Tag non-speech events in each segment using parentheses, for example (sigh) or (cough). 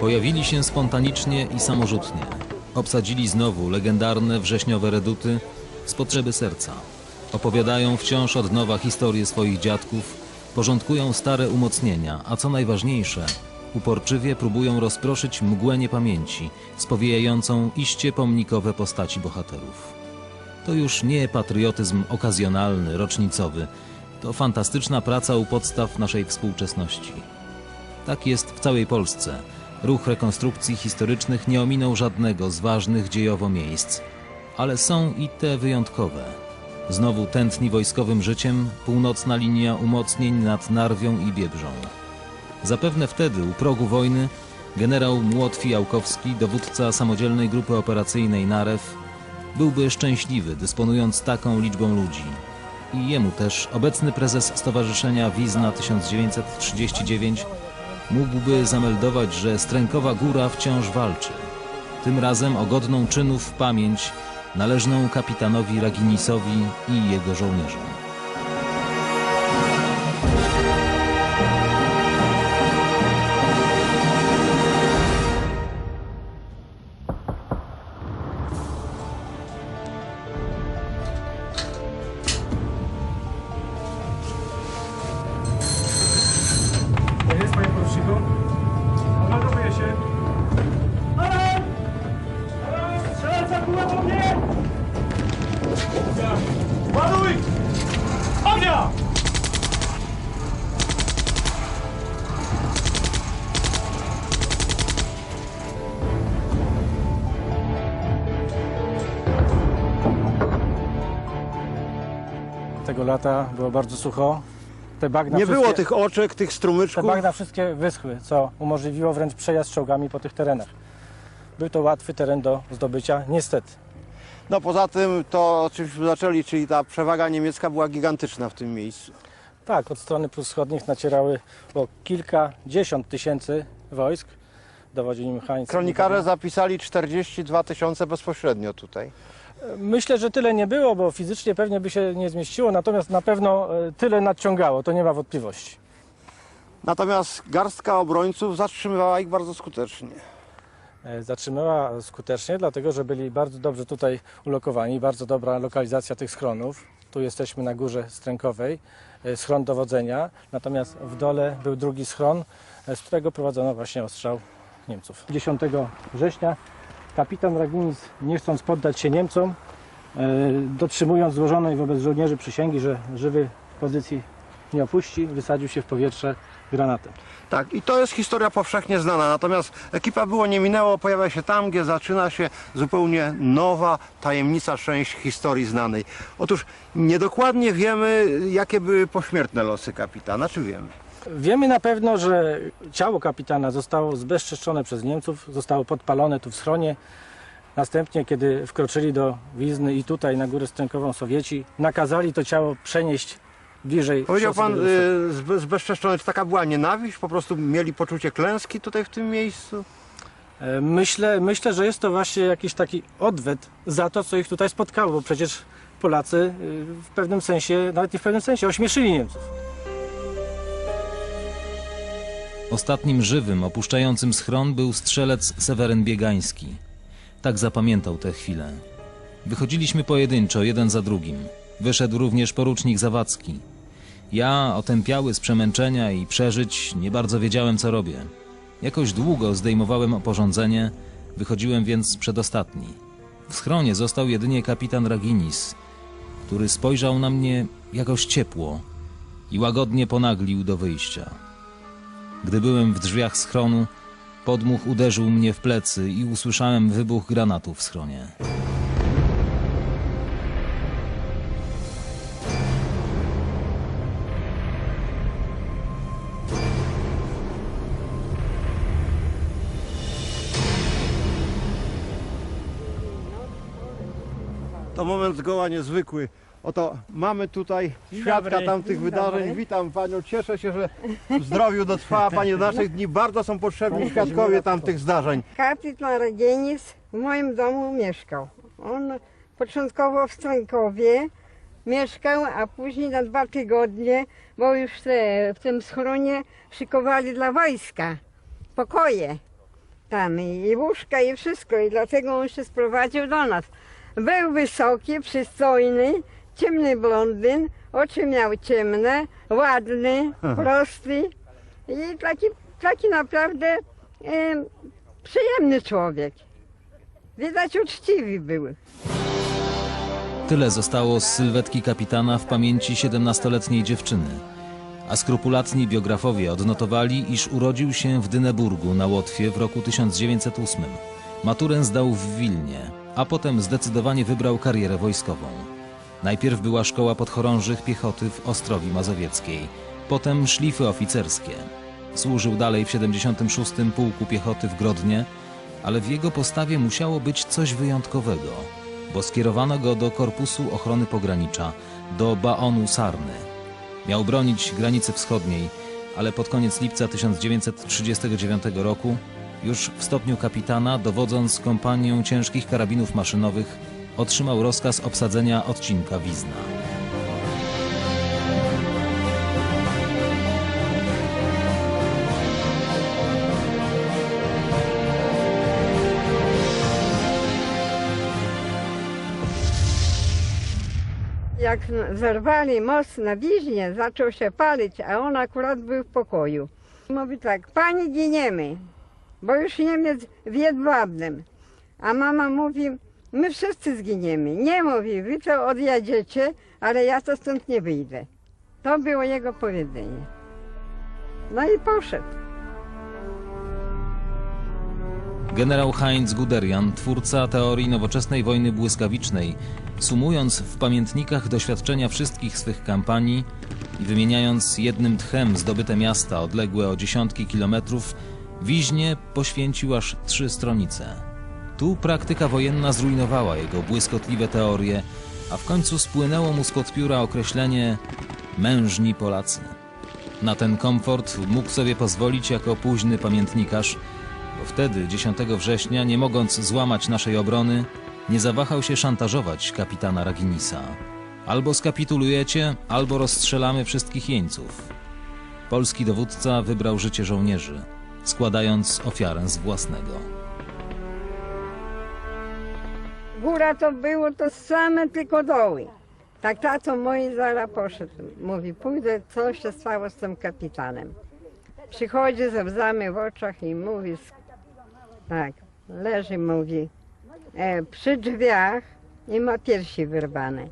Pojawili się spontanicznie i samorzutnie. Obsadzili znowu legendarne wrześniowe reduty z potrzeby serca. Opowiadają wciąż od nowa historie swoich dziadków, porządkują stare umocnienia, a co najważniejsze, uporczywie próbują rozproszyć mgłę niepamięci, spowijającą iście pomnikowe postaci bohaterów. To już nie patriotyzm okazjonalny, rocznicowy, to fantastyczna praca u podstaw naszej współczesności. Tak jest w całej Polsce. Ruch rekonstrukcji historycznych nie ominął żadnego z ważnych dziejowo miejsc, ale są i te wyjątkowe. Znowu tętni wojskowym życiem północna linia umocnień nad Narwią i Biebrzą. Zapewne wtedy, u progu wojny, generał Młot Fijałkowski, dowódca samodzielnej grupy operacyjnej Narew, byłby szczęśliwy, dysponując taką liczbą ludzi. I jemu też obecny prezes Stowarzyszenia Wizna 1939 mógłby zameldować, że Strękowa Góra wciąż walczy. Tym razem o godną czynów pamięć należną kapitanowi Raginisowi i jego żołnierzom. Lata było bardzo sucho. Te bagna Nie wszystkie, było tych oczek, tych Te strumyczków. bagna wszystkie wyschły, co umożliwiło wręcz przejazd czołgami po tych terenach. Był to łatwy teren do zdobycia, niestety. No poza tym to, o czymśmy zaczęli, czyli ta przewaga niemiecka była gigantyczna w tym miejscu. Tak, od strony Wschodnich nacierały o kilkadziesiąt tysięcy wojsk. Dowodzi nim Heinz. Kronikarze zapisali 42 tysiące bezpośrednio tutaj. Myślę, że tyle nie było, bo fizycznie pewnie by się nie zmieściło, natomiast na pewno e, tyle nadciągało, to nie ma wątpliwości. Natomiast garstka obrońców zatrzymywała ich bardzo skutecznie. E, zatrzymała skutecznie, dlatego że byli bardzo dobrze tutaj ulokowani, bardzo dobra lokalizacja tych schronów. Tu jesteśmy na górze Strękowej, e, schron dowodzenia, natomiast w dole był drugi schron, z którego prowadzono właśnie ostrzał Niemców. 10 września kapitan Raginis, nie chcąc poddać się Niemcom, e, dotrzymując złożonej wobec żołnierzy przysięgi, że żywy pozycji nie opuści, wysadził się w powietrze granatem. Tak, i to jest historia powszechnie znana. Natomiast ekipa było nie minęło, pojawia się tam, gdzie zaczyna się zupełnie nowa, tajemnicza część historii znanej. Otóż niedokładnie wiemy, jakie były pośmiertne losy kapitana. Czy wiemy? Wiemy na pewno, że ciało kapitana zostało zbezczeszczone przez Niemców, zostało podpalone tu w schronie. Następnie, kiedy wkroczyli do Wizny i tutaj na górę Strękową Sowieci, nakazali to ciało przenieść bliżej. Powiedział szosy pan, do y, zbe- zbezczeszczone, czy taka była nienawiść? Po prostu mieli poczucie klęski tutaj w tym miejscu? E, Myślę, myślę, że jest to właśnie jakiś taki odwet za to, co ich tutaj spotkało, bo przecież Polacy y, w pewnym sensie, nawet nie w pewnym sensie, ośmieszyli Niemców. Ostatnim żywym opuszczającym schron był strzelec Seweryn Biegański. Tak zapamiętał tę chwilę. Wychodziliśmy pojedynczo, jeden za drugim. Wyszedł również porucznik Zawadzki. Ja, otępiały z przemęczenia i przeżyć, nie bardzo wiedziałem, co robię. Jakoś długo zdejmowałem oporządzenie, wychodziłem więc przedostatni. W schronie został jedynie kapitan Raginis, który spojrzał na mnie jakoś ciepło i łagodnie ponaglił do wyjścia. Gdy byłem w drzwiach schronu, podmuch uderzył mnie w plecy i usłyszałem wybuch granatu w schronie. To moment zgoła niezwykły. Oto mamy tutaj świadka dobry. tamtych wydarzeń. dobry. Witam panią, cieszę się, że w zdrowiu dotrwała (laughs) pani do naszych dni. Bardzo są potrzebni świadkowie tamtych zdarzeń. Kapitan Ragienic w moim domu mieszkał. On początkowo w Strękowie mieszkał, a później na dwa tygodnie, bo już te, w tym schronie szykowali dla wojska pokoje. tam i, i łóżka i wszystko i dlatego on się sprowadził do nas. Był wysoki, przystojny, ciemny blondyn, oczy miał ciemne, ładny, (laughs) prosty i taki, taki naprawdę em, przyjemny człowiek. Widać uczciwy był. Tyle zostało z sylwetki kapitana w pamięci 17-letniej dziewczyny. A skrupulatni biografowie odnotowali, iż urodził się w Dyneburgu na Łotwie w roku 1908. Maturę zdał w Wilnie, a potem zdecydowanie wybrał karierę wojskową. Najpierw była szkoła podchorążych piechoty w Ostrowi Mazowieckiej, potem szlify oficerskie. Służył dalej w 76. Pułku Piechoty w Grodnie, ale w jego postawie musiało być coś wyjątkowego, bo skierowano go do Korpusu Ochrony Pogranicza, do Baonu Sarny. Miał bronić granicy wschodniej, ale pod koniec lipca 1939 roku, już w stopniu kapitana, dowodząc kompanią ciężkich karabinów maszynowych, otrzymał rozkaz obsadzenia odcinka Wizna. Jak zerwali most na Wiźnie, zaczął się palić, a on akurat był w pokoju. Mówi tak, pani giniemy, bo już Niemiec w Jedwabnem. A mama mówi, my wszyscy zginiemy. Nie mówi, wy to odjedziecie, ale ja to stąd nie wyjdę. To było jego powiedzenie. No i poszedł. Generał Heinz Guderian, twórca teorii nowoczesnej wojny błyskawicznej, sumując w pamiętnikach doświadczenia wszystkich swych kampanii i wymieniając jednym tchem zdobyte miasta odległe o dziesiątki kilometrów, Wiźnie poświęcił aż trzy stronice. Tu praktyka wojenna zrujnowała jego błyskotliwe teorie, a w końcu spłynęło mu spod pióra określenie mężni Polacy. Na ten komfort mógł sobie pozwolić jako późny pamiętnikarz, bo wtedy, 10 września, nie mogąc złamać naszej obrony, nie zawahał się szantażować kapitana Raginisa. Albo skapitulujecie, albo rozstrzelamy wszystkich jeńców. Polski dowódca wybrał życie żołnierzy, składając ofiarę z własnego. Góra to było to same tylko doły. Tak tato mój zaraz poszedł. Mówi, pójdę, co się stało z tym kapitanem. Przychodzi ze łzami w oczach i mówi, tak, leży, mówi, e, przy drzwiach i ma piersi wyrwane.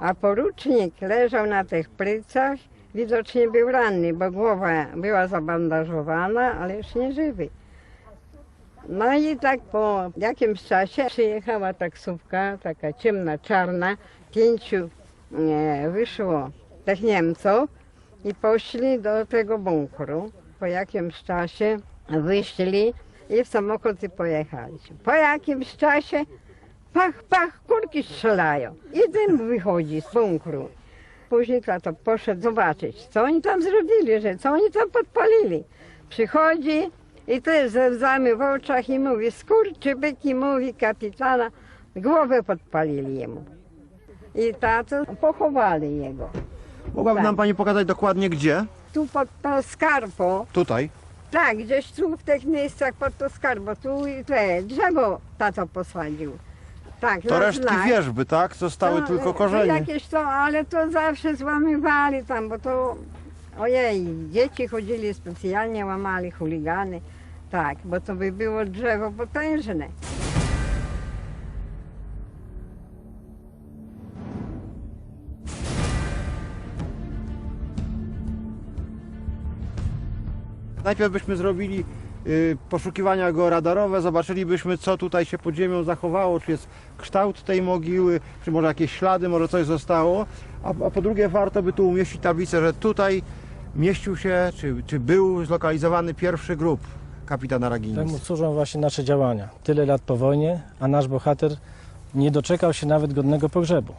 A porucznik leżał na tych prycach, widocznie był ranny, bo głowa była zabandażowana, ale już nie żywy. No i tak po jakimś czasie przyjechała taksówka, taka ciemna, czarna. Pięciu e, wyszło tych Niemców i poszli do tego bunkru. Po jakimś czasie wyszli i w samochód i. Po jakimś czasie pach, pach, kurki strzelają i dym wychodzi z bunkru. Później tato poszedł zobaczyć, co oni tam zrobili, że co oni tam podpalili. Przychodzi i też ze łzami w oczach i mówi, skurczybyki, mówi kapitana, głowę podpalili jemu. I tato pochowali jego. Mogłaby Tak. nam pani pokazać dokładnie gdzie? Tu pod tą skarpą, Tutaj. tak, gdzieś tu w tych miejscach pod tą skarpą, tu i te drzewo tato posadził. Tak, To na resztki znak. wierzby, tak? Zostały To, tylko e, korzenie. Jakieś to, ale to zawsze złamywali tam, bo to ojej, dzieci chodzili specjalnie, łamali chuligany. Tak, bo to by było drzewo potężne. Najpierw byśmy zrobili y, poszukiwania go radarowe, zobaczylibyśmy co tutaj się pod ziemią zachowało, czy jest kształt tej mogiły, czy może jakieś ślady, może coś zostało. A, a po drugie warto by tu umieścić tablicę, że tutaj mieścił się, czy, czy był zlokalizowany pierwszy grób kapitana Raginis. Temu służą właśnie nasze działania. Tyle lat po wojnie, a nasz bohater nie doczekał się nawet godnego pogrzebu.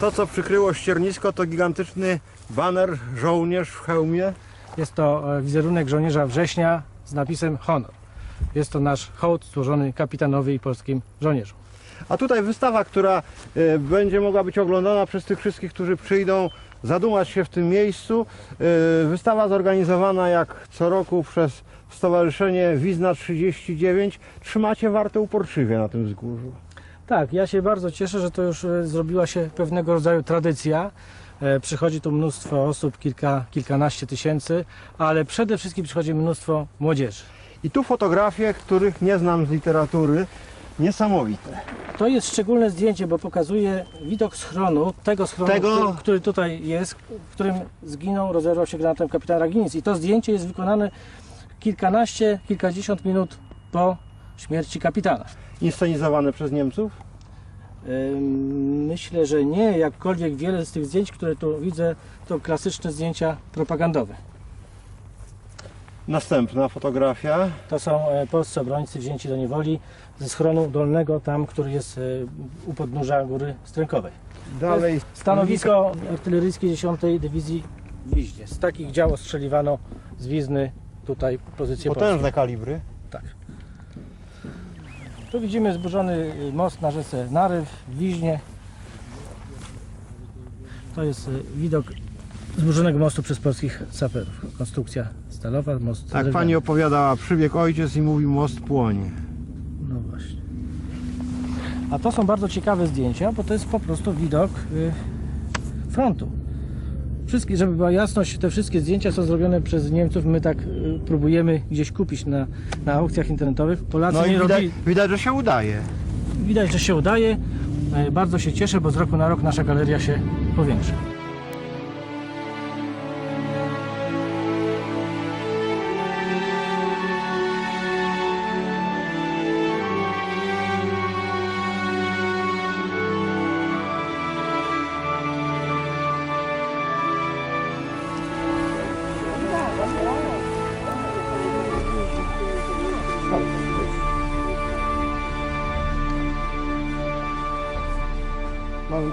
To co przykryło ściernisko to gigantyczny baner żołnierz w hełmie Jest to e, wizerunek żołnierza września z napisem Honor. Jest to nasz hołd złożony kapitanowi i polskim żołnierzom. A tutaj wystawa, która e, będzie mogła być oglądana przez tych wszystkich, którzy przyjdą zadumać się w tym miejscu. E, Wystawa zorganizowana jak co roku przez Stowarzyszenie Wizna 39. Trzymacie wartę uporczywie na tym wzgórzu. Tak, ja się bardzo cieszę, że to już e, zrobiła się pewnego rodzaju tradycja. E, Przychodzi tu mnóstwo osób, kilka, kilkanaście tysięcy, ale przede wszystkim przychodzi mnóstwo młodzieży. I tu fotografie, których nie znam z literatury. Niesamowite. To jest szczególne zdjęcie, bo pokazuje widok schronu, tego schronu, Tego- Który, który tutaj jest, w którym zginął, rozerwał się granatem kapitan Raginic. I to zdjęcie jest wykonane kilkanaście, kilkadziesiąt minut po śmierci kapitana. Inscenizowane przez Niemców. Myślę, że nie, jakkolwiek wiele z tych zdjęć, które tu widzę, to klasyczne zdjęcia propagandowe. Następna fotografia. To są e, polscy obrońcy wzięci do niewoli ze schronu dolnego, tam, który jest e, u podnóża góry Strękowej. Dalej. Stanowisko artyleryjskie 10 Dywizji w Wiźnie. Z takich dział ostrzeliwano z Wizny tutaj pozycję polską. Potężne kalibry. Tak. Tu widzimy zburzony y, most na rzece Naryw w Wiźnie. To jest y, widok zburzonego mostu przez polskich saperów. Konstrukcja stalowa, most Tak drewniany. pani opowiadała, przybiegł ojciec i mówi most płonie. No właśnie. A to są bardzo ciekawe zdjęcia, bo to jest po prostu widok y, frontu. Wszystkie, żeby była jasność, te wszystkie zdjęcia są zrobione przez Niemców. My tak y, próbujemy gdzieś kupić na, na aukcjach internetowych. Polacy No nie i widać, robili. widać, że się udaje. Widać, że się udaje. E, Bardzo się cieszę, bo z roku na rok nasza galeria się powiększa.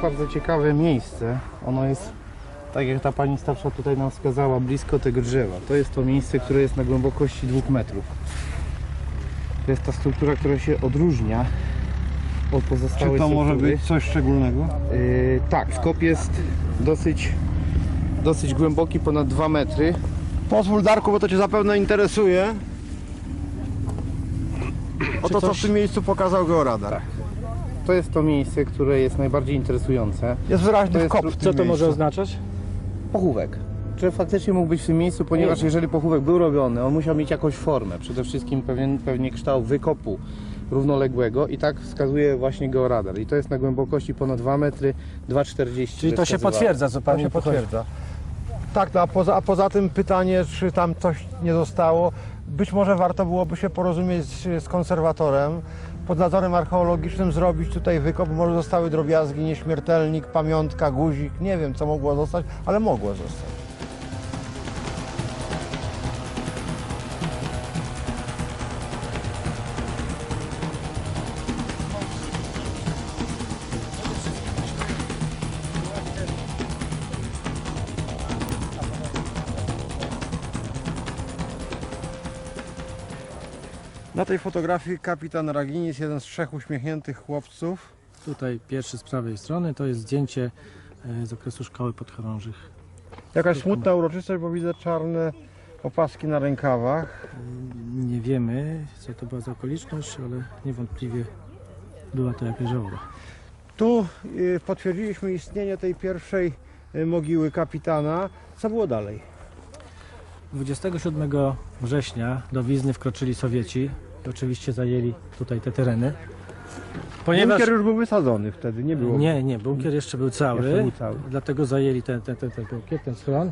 Bardzo ciekawe miejsce. Ono jest, tak jak ta pani starsza tutaj nam wskazała, blisko tego drzewa. To jest to miejsce, które jest na głębokości 2 metrów. To jest ta struktura, która się odróżnia od Czy pozostałych to może struktury. być coś szczególnego? Yy, tak, skop jest dosyć, dosyć głęboki, ponad 2 metry. Pozwól Darku, bo to Cię zapewne interesuje. Oto co w coś- tym miejscu pokazał georadar. To jest to miejsce, które jest najbardziej interesujące. Jest wyraźny To jest kop tru- w tym Co to miejscu. może oznaczać? Pochówek. Czy faktycznie mógł być w tym miejscu, ponieważ jeżeli pochówek był robiony, on musiał mieć jakąś formę. Przede wszystkim pewien, pewnie kształt wykopu równoległego i tak wskazuje właśnie georadar. I to jest na głębokości ponad 2 metry, 2,40. Czyli to się potwierdza, co To się potwierdza. Tak, no, a poza, a poza tym pytanie, czy tam coś nie zostało. Być może warto byłoby się porozumieć z, z konserwatorem, pod nadzorem archeologicznym zrobić tutaj wykop. Może zostały drobiazgi, nieśmiertelnik, pamiątka, guzik. Nie wiem, co mogło zostać, ale mogło zostać. Tej fotografii kapitan Raginis, jeden z trzech uśmiechniętych chłopców. Tutaj pierwszy z prawej strony to jest zdjęcie e, z okresu szkoły podchorążych. Jakaś smutna uroczystość, bo widzę czarne opaski na rękawach. Nie wiemy, co to była za okoliczność, ale niewątpliwie była to jakaś żałoba. Tu y, potwierdziliśmy istnienie tej pierwszej mogiły kapitana. Co było dalej? 27 września do Wizny wkroczyli Sowieci oczywiście zajęli tutaj te tereny. Ponieważ Bunkier już był wysadzony wtedy, nie było. nie, nie, bunkier jeszcze był cały, Jeszcze był cały. dlatego zajęli ten, ten, ten, ten bunkier, ten schron,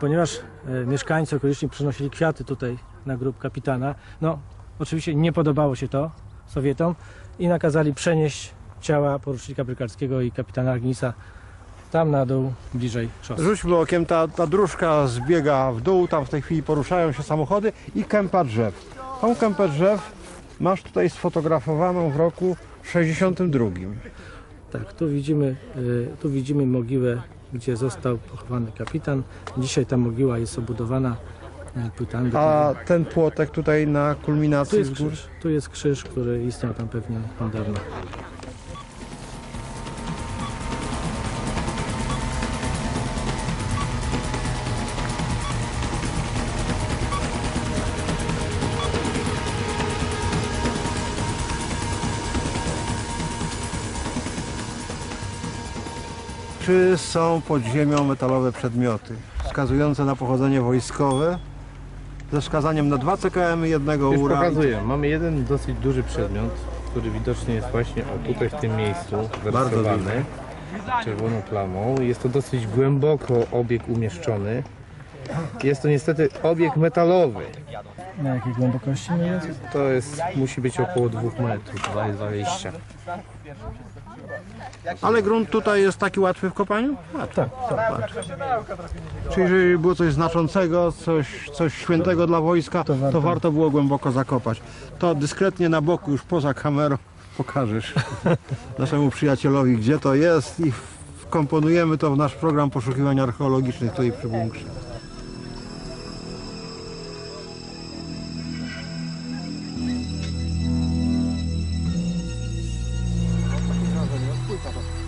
ponieważ e, mieszkańcy okoliczni przynosili kwiaty tutaj na grób kapitana. No, oczywiście nie podobało się to Sowietom i nakazali przenieść ciała porucznika Brykalskiego i kapitana Argnisa tam na dół, bliżej szosy. Rzuć blokiem, ta, ta dróżka zbiega w dół, tam w tej chwili poruszają się samochody i kępa drzew. Tą kępę drzew masz tutaj sfotografowaną w roku 62. Tak, tu widzimy, y, tu widzimy mogiłę, gdzie został pochowany kapitan. Dzisiaj ta mogiła jest obudowana płytami. A ten płotek tutaj na tu kulminacji jest wzgórz? krzyż, tu jest krzyż, który istniał tam pewnie od dawna. Czy są pod ziemią metalowe przedmioty wskazujące na pochodzenie wojskowe ze wskazaniem na dwa CKM i jednego Już ura? pokazuję. Mamy jeden dosyć duży przedmiot, który widocznie jest właśnie o tutaj w tym miejscu zarysowany czerwoną plamą. Jest to dosyć głęboko obieg umieszczony. Jest to niestety obieg metalowy. Na jakiej głębokości mniej więcej? To jest, musi być około 2 metrów, 2,20 Ale grunt tutaj jest taki łatwy w kopaniu? Tak, tak. Czyli jeżeli było coś znaczącego, coś, coś świętego dla wojska, to warto. warto. było głęboko zakopać. To dyskretnie na boku, już poza kamerą, (laughs) pokażesz (laughs) naszemu przyjacielowi, gdzie to jest i wkomponujemy to w nasz program poszukiwań archeologicznych tutaj przy bunkrze.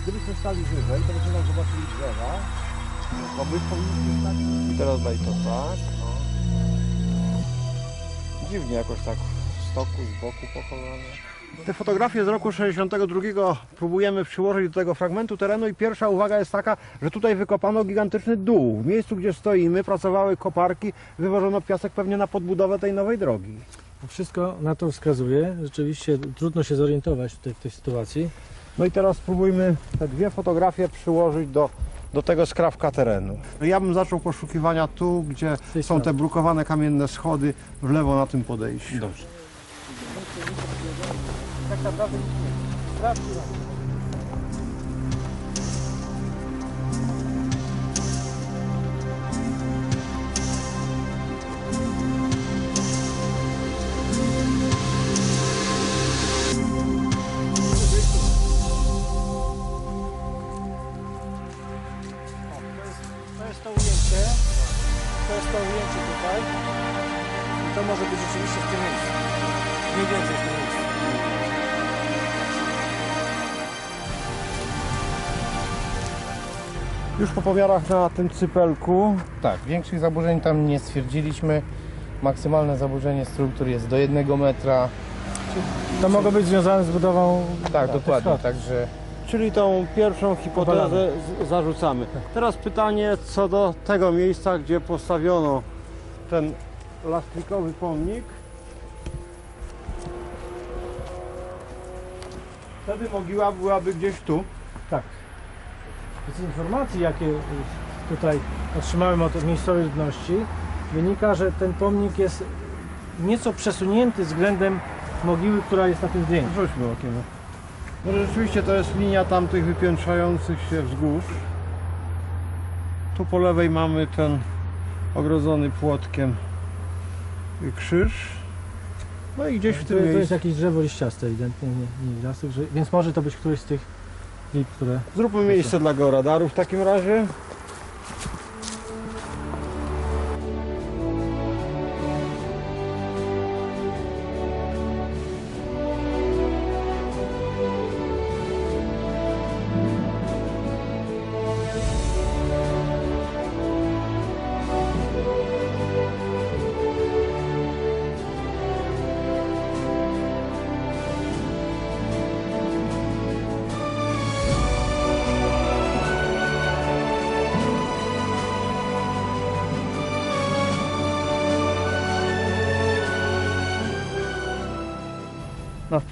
Gdybyśmy stali wyżej, to byśmy zobaczyli drzewa, bo my powinniśmy stać... I teraz daj to tak. Dziwnie jakoś tak w stoku, z boku pochowane. Te fotografie z roku 62 próbujemy przyłożyć do tego fragmentu terenu i pierwsza uwaga jest taka, że tutaj wykopano gigantyczny dół. W miejscu, gdzie stoimy, pracowały koparki, wywożono piasek pewnie na podbudowę tej nowej drogi. Wszystko na to wskazuje. Rzeczywiście trudno się zorientować tutaj w tej sytuacji. No i teraz spróbujmy te dwie fotografie przyłożyć do, do tego skrawka terenu. Ja bym zaczął poszukiwania tu, gdzie są te brukowane kamienne schody w lewo na tym podejściu. Dobrze. To Już po pomiarach na tym cypelku Tak, większych zaburzeń tam nie stwierdziliśmy. Maksymalne zaburzenie struktur jest do 1 metra. To mogło być związane z budową. Tak, tych dokładnie. schodów. Także Czyli tą pierwszą hipotezę Obalamy. zarzucamy. Teraz pytanie co do tego miejsca, gdzie postawiono ten lastrikowy pomnik. Wtedy mogiła byłaby gdzieś tu. Z informacji, jakie y, tutaj otrzymałem od miejscowej ludności, wynika, że ten pomnik jest nieco przesunięty względem mogiły, która jest na tym zdjęciu. Rzućmy okiem. Może rzeczywiście to jest linia tamtych wypiętrzających się wzgórz. Tu po lewej mamy ten ogrodzony płotkiem krzyż. No i gdzieś w To, tym to jest miejscu. jakieś drzewo liściaste ewidentnie, nie, nie lasy, że, więc może to być któryś z tych lip, które... Zróbmy miejsce dla georadarów w takim razie.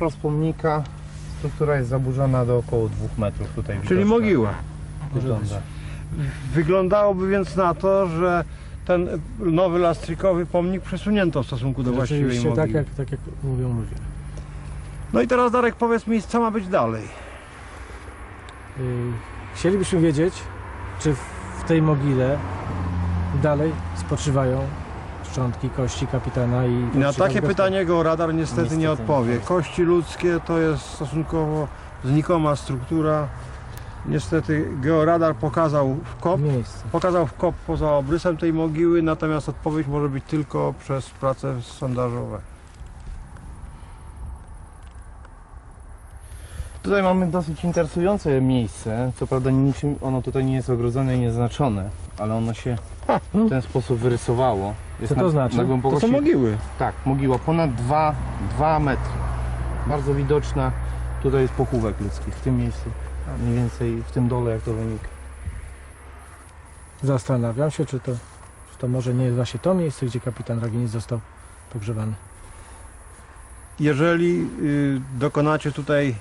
Wprost pomnika struktura jest zaburzona do około 2 metrów tutaj Czyli widoczna. mogiła. Wygląda. Wyglądałoby więc na to, że ten nowy lastrikowy pomnik przesunięto w stosunku do właściwej mogiły. tak jak, tak jak mówią ludzie. No i teraz Darek powiedz mi, co ma być dalej. Yy, Chcielibyśmy wiedzieć, czy w tej mogile dalej spoczywają szczątki kości kapitana i... I na takie pytanie georadar niestety, nie Niestety. odpowie. Kości ludzkie to jest stosunkowo znikoma struktura. Niestety georadar pokazał w kop, Miejsce. pokazał w kop poza obrysem tej mogiły, natomiast odpowiedź może być tylko przez prace sondażowe. Tutaj mamy dosyć interesujące miejsce. Co prawda niczym ono tutaj nie jest ogrodzone i nieznaczone, ale ono się w ten sposób wyrysowało. Jest Co to na, znaczy? Na To głębokości, mogiły. Tak, mogiła ponad 2, 2 metry. Bardzo widoczna. Tutaj jest pochówek ludzki w tym miejscu. Mniej więcej w tym dole jak to wynika. Zastanawiam się, czy to, czy to może nie jest właśnie to miejsce, gdzie kapitan Raginic został pogrzebany. Jeżeli y, dokonacie tutaj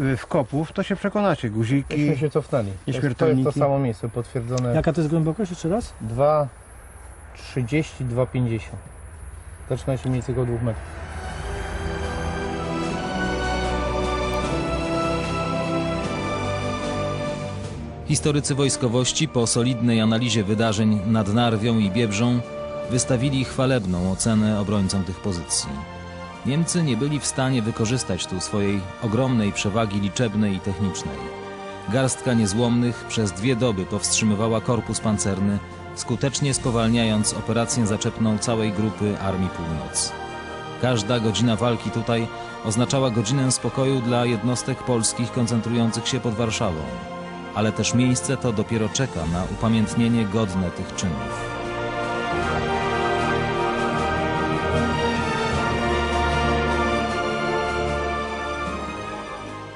y, wkopów, to się przekonacie. Guziki. Myśmy się cofnęli. To jest, to jest śmiertelniki. to samo miejsce potwierdzone. Jaka to jest głębokość jeszcze raz? 2,30, 2,50. Zaczyna się mniej więcej około 2 metrów. Historycy wojskowości po solidnej analizie wydarzeń nad Narwią i Biebrzą wystawili chwalebną ocenę obrońcom tych pozycji. Niemcy nie byli w stanie wykorzystać tu swojej ogromnej przewagi liczebnej i technicznej. Garstka niezłomnych przez dwie doby powstrzymywała korpus pancerny, skutecznie spowalniając operację zaczepną całej grupy Armii Północ. Każda godzina walki tutaj oznaczała godzinę spokoju dla jednostek polskich koncentrujących się pod Warszawą ale też miejsce to dopiero czeka na upamiętnienie godne tych czynów.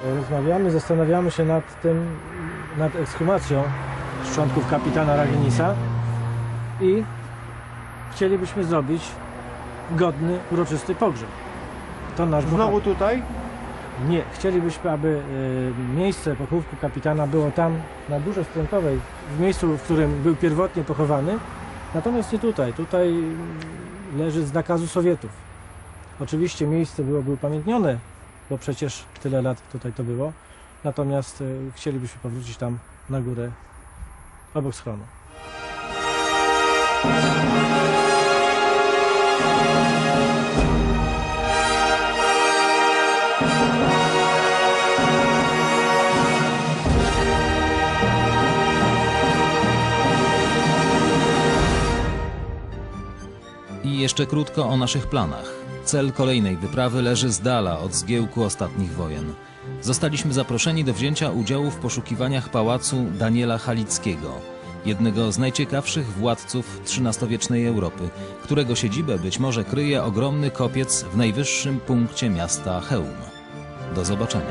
Rozmawiamy, zastanawiamy się nad tym, nad ekshumacją szczątków kapitana Raginisa i chcielibyśmy zrobić godny, uroczysty pogrzeb. To nasz Znowu tutaj? Nie, chcielibyśmy, aby e, miejsce pochówku kapitana było tam, na Górze Strękowej, w miejscu, w którym był pierwotnie pochowany, natomiast nie tutaj. Tutaj mm, leży z nakazu Sowietów. Oczywiście miejsce byłoby upamiętnione, bo przecież tyle lat tutaj to było, natomiast e, chcielibyśmy powrócić tam na górę obok schronu. I jeszcze krótko o naszych planach. Cel kolejnej wyprawy leży z dala od zgiełku ostatnich wojen. Zostaliśmy zaproszeni do wzięcia udziału w poszukiwaniach pałacu Daniela Halickiego, jednego z najciekawszych władców XIII-wiecznej Europy, którego siedzibę być może kryje ogromny kopiec w najwyższym punkcie miasta Chełm. Do zobaczenia.